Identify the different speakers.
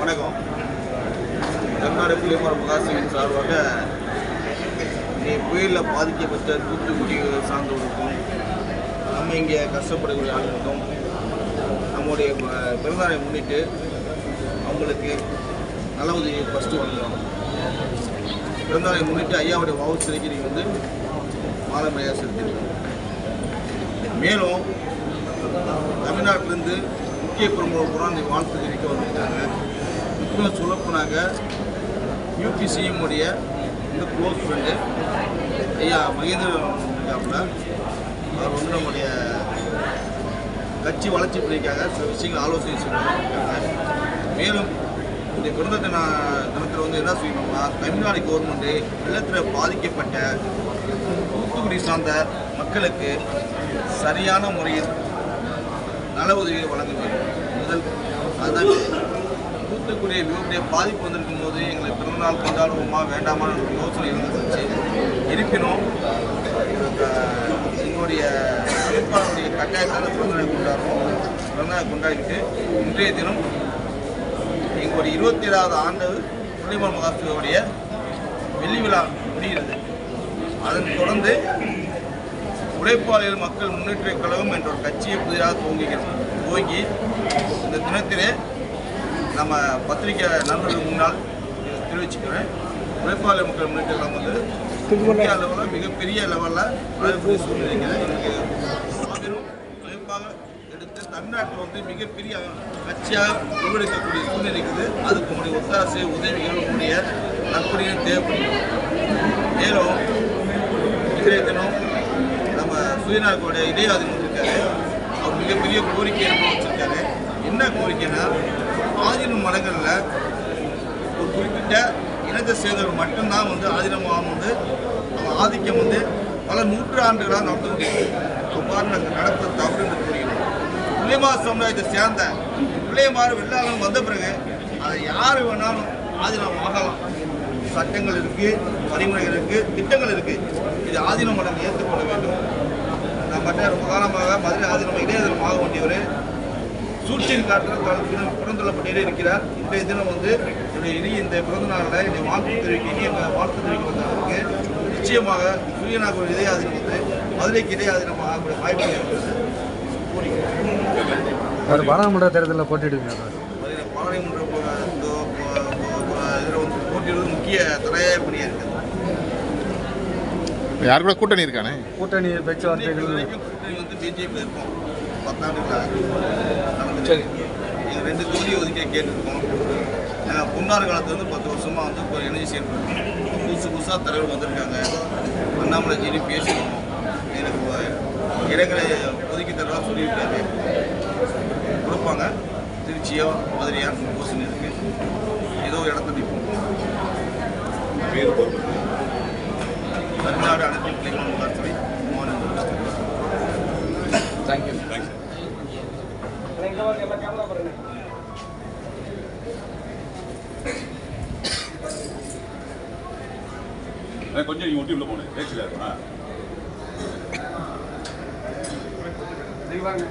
Speaker 1: வணக்கம். தமிழ்நாடு புலிமர முகாசின் சார்பாக நீ புயலில் பாதிக்கப்பட்ட தூத்துக்குடி சார்ந்தவர்களுக்கும் நம்ம இங்கே கஷ்டப்படக்கூடிய ஆளுக்கும் நம்முடைய பிறந்தாரை முன்னிட்டு அவங்களுக்கு நல்ல உதவி ஃபஸ்ட்டு வழங்குறோம் பிறந்தாரை முன்னிட்டு ஐயாவுடைய வாவு சிலைக்கு நீங்கள் வந்து மாலை மரியாதை செலுத்திருக்கோம் மேலும் தமிழ்நாட்டிலேருந்து முக்கிய பிரமுகர் பூரா இந்த வாழ்த்து தெரிவிக்க வந்திருக்காங்க. இன்னும் சொல்லப்போனாங்க யூபிசிஎம் உடைய இந்த க்ளோஸ் ஃப்ரெண்டு ஐயா மகேந்திரன் இருக்காப்புல. அவர் வந்து நம்முடைய கட்சி வளர்ச்சி பண்ணியிருக்காங்க சில விஷயங்கள் ஆலோசனை சொல்லியிருக்காங்க மேலும் இந்த பிறந்த தின தினத்தில் வந்து என்ன செய்யணும்னா தமிழ்நாடு கவர்மெண்ட்டு வெள்ளத்தில் பாதிக்கப்பட்ட தூத்துக்குடி சார்ந்த மக்களுக்கு சரியான முறையில் நல உதவியை வழங்க வேண்டும். முதல் அதுதான் தூத்துக்குடி மிகப்பெரிய பாதிப்பு வந்திருக்கும் போது எங்களை பிறந்தநாள் கொண்டாடுவோமா வேண்டாமான்னு ஒரு யோசனை இருந்துச்சு. இருப்பினும் எங்களுடைய வேட்பாளருடைய கட்டாயத்தால் பிறந்தநாள் கொண்டாடுறோம். பிறந்தநாள் கொண்டாடிட்டு இன்றைய தினம் எங்களுடைய இருபத்தி ஏழாவது ஆண்டு புள்ளிமன் மகாசுடைய வெள்ளி விழா முடிகிறது. அதன் தொடர்ந்து உழைப்பாளிகள் மக்கள் முன்னேற்ற கழகம் என்ற ஒரு கட்சியை புதிதாக துவங்குகிறோம். துவங்கி இந்த தினத்திலே நம்ம பத்திரிகை நண்பர்கள் முன்னால் தெரிவிச்சுக்கிறேன். உழைப்பாளர் மக்கள் முன்னேற்ற கழகம் வந்து இந்தியா லெவலில் மிகப்பெரிய லெவலில் வளரக்கூடிய சூழ்நிலை இருக்குது எனக்கு மாபெரும் உழைப்பாக எடுத்து தமிழ்நாட்டில் வந்து மிகப்பெரிய கட்சியாக உருவெடுக்கக்கூடிய சூழ்நிலை இருக்குது அதுக்கு உங்களுடைய ஒத்தாசை உதவிகள் உங்களுடைய நற்பணிகள் தேவைப்படுகிறது. மேலும் இன்றைய தினம் நம்ம சுயநாயகோட இதயாதினம் இருக்காரு அவர் மிகப்பெரிய கோரிக்கை வச்சிருக்காரு. என்ன கோரிக்கைன்னா இடங்களில் ஒரு குறிப்பிட்ட இனத்தை சேர்ந்தவர் மட்டும்தான் வந்து ஆதினமாக வந்து அவன் ஆதிக்கம் வந்து பல நூற்றாண்டுகளாக நடந்து கொண்டிருக்கு அவ்வாறு நாங்கள் நடத்த தவறு என்று கூறுகிறோம் புள்ளிமா சமுதாயத்தை சேர்ந்த பிள்ளைமாறு வெள்ளாளன் வந்த பிறகு அதை யார் வேணாலும் ஆதீனம் ஆகலாம். சட்டங்கள் இருக்குது வழிமுறைகள் இருக்குது திட்டங்கள் இருக்குது இது ஆதீனம் மடம் ஏற்றுக்கொள்ள வேண்டும். நான் மற்ற ரொம்ப காலமாக மதுரை ஆதீனம் இடையாதீனம் ஆக வேண்டியவர். சூழ்ச்சியின் காட்டில் பிறந்துள்ளப்பட்டே இருக்கிறார். இன்றைய தினம் வந்து என்னுடைய இனி இந்த பிறந்த நாளில் என்னுடைய வாழ்த்து தெரிவிக்க இனிய வாழ்த்து தெரிவிக்க வந்தவருக்கு நிச்சயமாக சூரியனாக ஒரு இதயாதீனம் வந்து மதுரைக்கு இதயாதீனம் ஆகக்கூடிய வாய்ப்பு இருக்கிறது கோரிக்கை
Speaker 2: அவர் பாராளுமன்ற தேர்தலில் போட்டியிடுங்க
Speaker 1: மதுரை பாராளுமன்ற இதில் வந்து போட்டியிடுவது முக்கிய தலையாய பணியாக இருக்குது.
Speaker 3: யார் கூட கூட்டணி இருக்கானே?
Speaker 2: கூட்டணி பேச்சுவார்த்தைகள்
Speaker 1: பிஜேபி இருக்கும் பத்தாண்டுகளாக நடந்துச்சு எங்கள் ரெண்டு தொகுதி ஒதுக்கிய கேட்டிருக்கோம். நாங்கள் காலத்துலேருந்து பத்து வருஷமாக வந்து இப்போ இணைஞ்சு செயல்படுறோம் புதுசு புதுசாக தலைவர் வந்திருக்காங்க. அண்ணாமலை ஜினி பேசணும் எனக்கு இடங்களை ஒதுக்கி தரலாம் சொல்லியிருக்காரு. கொடுப்பாங்க. திருச்சியோ மதுரையா யோசனை இருக்குது ஏதோ இடத்த நிற்போம் தேங்க்யூ
Speaker 4: கொஞ்சம் நீங்க ஒட்டி உள்ள போனேன் பேச்சுல இருக்கா
Speaker 2: வாங்க.